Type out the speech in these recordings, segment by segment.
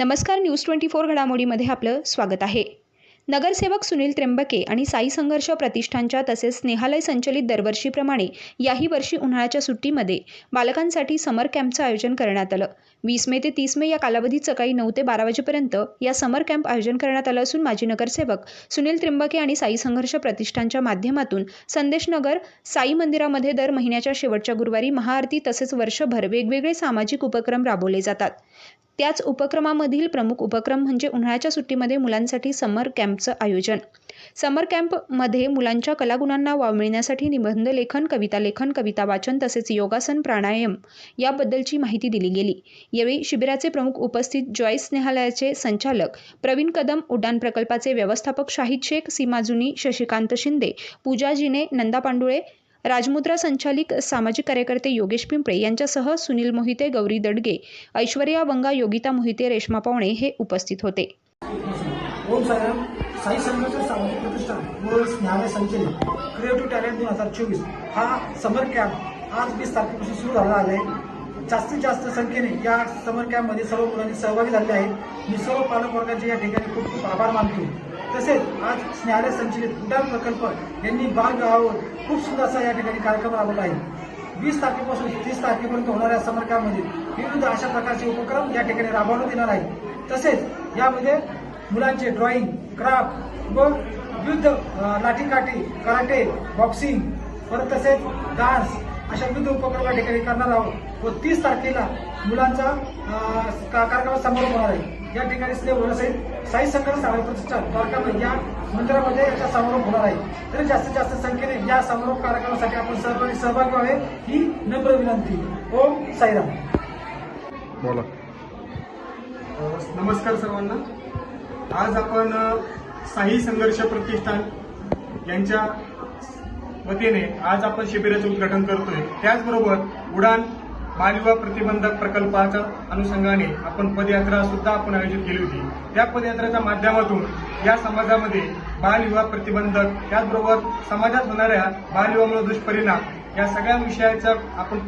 नमस्कार news twenty four घडामोडीमध्ये आपलं स्वागत आहे. नगरसेवक सुनील त्र्यंबके आणि साई संघर्ष प्रतिष्ठानच्या तसेच स्नेहालय संचलित दरवर्षीप्रमाणे याही वर्षी उन्हाळ्याच्या सुट्टीमध्ये बालकांसाठी समर कॅम्पचं आयोजन करण्यात आलं. वीस मे ते तीस मे या कालावधीत सकाळी नऊ ते बारा वाजेपर्यंत या समर कॅम्प आयोजन करण्यात आलं असून माजी नगरसेवक सुनील त्र्यंबके आणि साई संघर्ष प्रतिष्ठानच्या माध्यमातून संदेशनगर साई मंदिरामध्ये दर महिन्याच्या शेवटच्या गुरुवारी महाआरती तसेच वर्षभर वेगवेगळे सामाजिक उपक्रम राबवले जातात. त्याच उपक्रमामधील प्रमुख उपक्रम म्हणजे उन्हाळ्याच्या सुट्टीमध्ये मुलांसाठी समर कॅम्पचं आयोजन. समर कॅम्पमध्ये मुलांच्या कलागुणांना वाव मिळण्यासाठी निबंध लेखन कविता लेखन कविता वाचन तसेच योगासन प्राणायाम याबद्दलची माहिती दिली गेली. यावेळी शिबिराचे प्रमुख उपस्थित जॉईस स्नेहालयाचे संचालक प्रवीण कदम उड्डाण प्रकल्पाचे व्यवस्थापक शाहिद शेख सीमाजुनी शशिकांत शिंदे पूजा जिने नंदा पांडुळे राजमुद्रा संचालिक सामाजिक कार्यकर्ते योगेश पिंपळे यांच्यासह सुनील मोहिते गौरी दडगे ऐश्वर्या वंगा योगिता मोहिते रेश्मा पावणे हे उपस्थित होते. ओम साईराम. साई संघर्ष सामाजिक प्रतिष्ठान व स्नेहालय संचलित क्रिएटिव्ह टॅलेंट दोन हजार चोवीस. हा समर कॅम्प आज वीस तारखेपासून सुरू झाला आहे. जास्तीत जास्त संख्येने या समर कॅम्पमध्ये सर्व मुलांनी सहभागी झाले आहेत. मी सर्व पालकवर्गाचे या ठिकाणी खूप खूप आभार मानतो. तसेच आज स्नेहालय संचलित उड्डाण प्रकल्प यांनी बालगावावर खूप सुंदर असा या ठिकाणी कार्यक्रम राबवला आहे. वीस तारखेपासून तीस तारखेपर्यंत होणाऱ्या समर कॅम्पमध्ये विविध अशा प्रकारचे उपक्रम या ठिकाणी राबवण्यात येणार आहेत. तसेच यामध्ये मुलांचे ड्रॉइंग क्राफ्ट व विविध लाठीकाठी कराटे बॉक्सिंग परत तसेच डान्स अशा विविध उपक्रम या ठिकाणी करणार आहोत व तीस तारखेला मुलांचा कार्यक्रम समारोप होणार आहे. या ठिकाणी स्नेह होण्यासहित साई संघर्ष प्रतिष्ठान द्वारकामध्ये या मंदिरामध्ये याचा समारोप होणार आहे. तरी जास्तीत जास्त संख्येने या समारोप कार्यक्रमासाठी आपण सहभागी सहभागी व्हावे ही नम्र विनंती. ओम साईराम. बोला. नमस्कार सर्वांना. आज आपण साई संघर्ष प्रतिष्ठान यांच्या वतीने आज आपण शिबिराचे उद्घाटन करतोय. त्याचबरोबर उडान बालविवाह प्रतिबंधक प्रकल्पाच्या अनुषंगाने आपण पदयात्रा सुद्धा आपण आयोजित केली होती. त्या पदयात्रेच्या माध्यमातून या समाजामध्ये बालविवाह प्रतिबंधक त्याचबरोबर समाजात होणाऱ्या बालविवाहामुळे दुष्परिणाम या सगळ्या विषयाचा आपण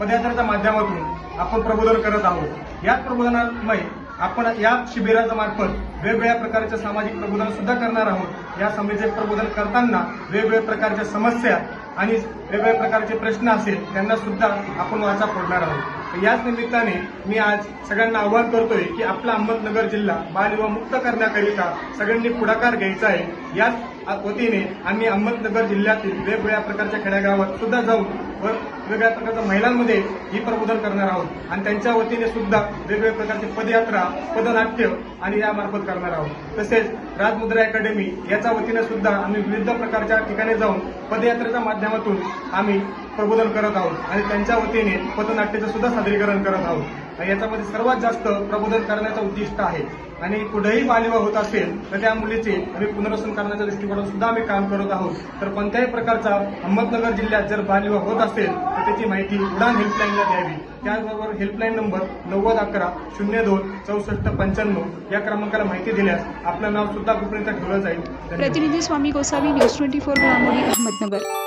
पदयात्रेच्या माध्यमातून आपण प्रबोधन करत आहोत. याच प्रबोधनामुळे आपण या शिबिराच्या मार्फत वेगवेगळ्या प्रकारचे सामाजिक प्रबोधन सुद्धा करणार आहोत. या समितीचे प्रबोधन करताना वेगवेगळ्या प्रकारच्या समस्या आणि वेगवेगळ्या प्रकारचे प्रश्न असेल त्यांना सुद्धा आपण वाचा फोडणार आहोत. याच निमित्ताने मी आज सगळ्यांना आवाहन करतोय की आपला अहमदनगर जिल्हा बालविवाह मुक्त करण्याकरिता सगळ्यांनी पुढाकार घ्यायचा आहे. याच वतीने आम्ही अहमदनगर जिल्ह्यातील वेगवेगळ्या प्रकारच्या खेड्यागावात सुद्धा जाऊन व वेगवेगळ्या प्रकारच्या महिलांमध्ये ही प्रबोधन करणार आहोत. आणि त्यांच्या वतीने सुद्धा वेगवेगळ्या प्रकारचे पदयात्रा पदनाट्य आणि यामार्फत करणार आहोत. तसेच राजमुद्रा अकॅडमी याच्या वतीने सुद्धा आम्ही विविध प्रकारच्या ठिकाणी जाऊन पदयात्रेच्या माध्यमातून आम्ही प्रबोधन करत आहोत आणि त्यांच्या वतीने पथनाट्याचं सुद्धा सादरीकरण करत आहोत. याच्यामध्ये सर्वात जास्त प्रबोधन करण्याचं उद्दिष्ट आहे. आणि कुठेही बालविवाह होत असेल तर त्या मुलीचे आम्ही पुनर्वसन करण्याच्या दृष्टिकोनातून सुद्धा आम्ही काम करत आहोत. तर कोणत्याही प्रकारचा अहमदनगर जिल्ह्यात जर बालिवा होत असेल तर त्याची माहिती उडान हेल्पलाईनला द्यावी. त्याचबरोबर हेल्पलाईन नंबर नव्वद अकरा शून्य दोन चौसष्ट पंच्याण्णव या क्रमांकाला माहिती दिल्यास आपलं नाव सुद्धा गोपनीयता ठेवलं जाईल? प्रतिनिधी Swami Gosavi news twenty four Ahmednagar.